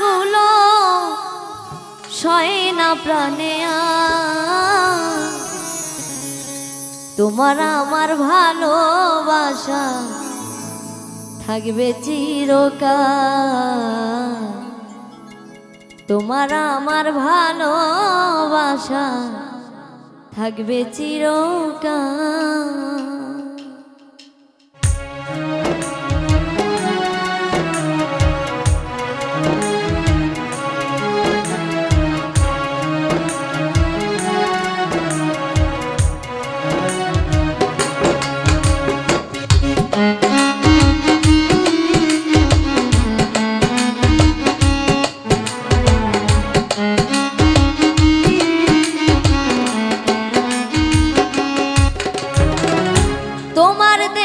গুলো সয় না প্রাণে তোমার আমার ভালোবাসা থাকবে চিরকাল। তোমার আমার ভালোবাসা থাকবে চিরকাল।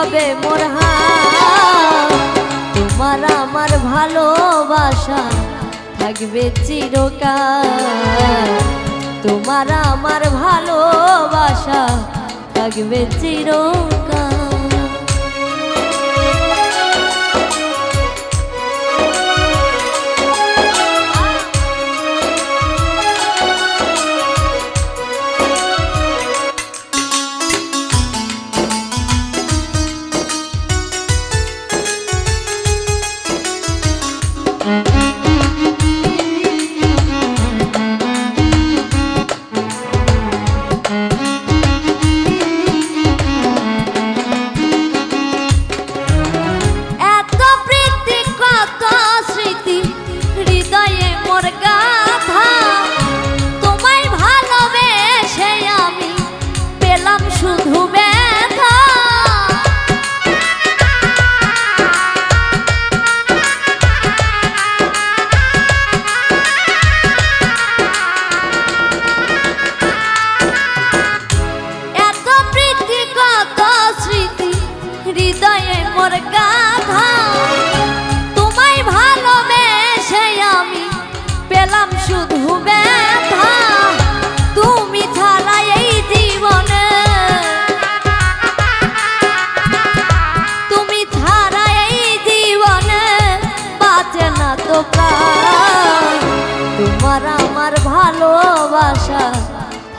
হবে মোর তোমার আমার ভালোবাসা থাকবে চিরকাল। তোমার আমার ভালোবাসা থাকবে চিরক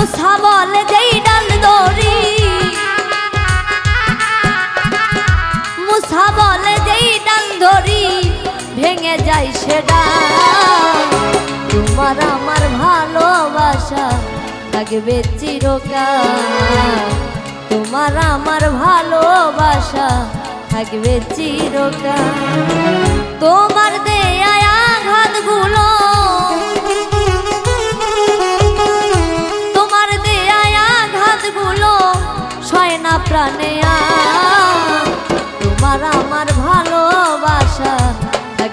মুসা যেই ডাল দড়ি। মুসা যেই ডাল ধরি ভেঙে যায় সেটা তোমার আমার ভালোবাসা থাকবে চিরকাল। তোমার আমার ভালোবাসা থাকবে চিরকাল। তোমার দেয়া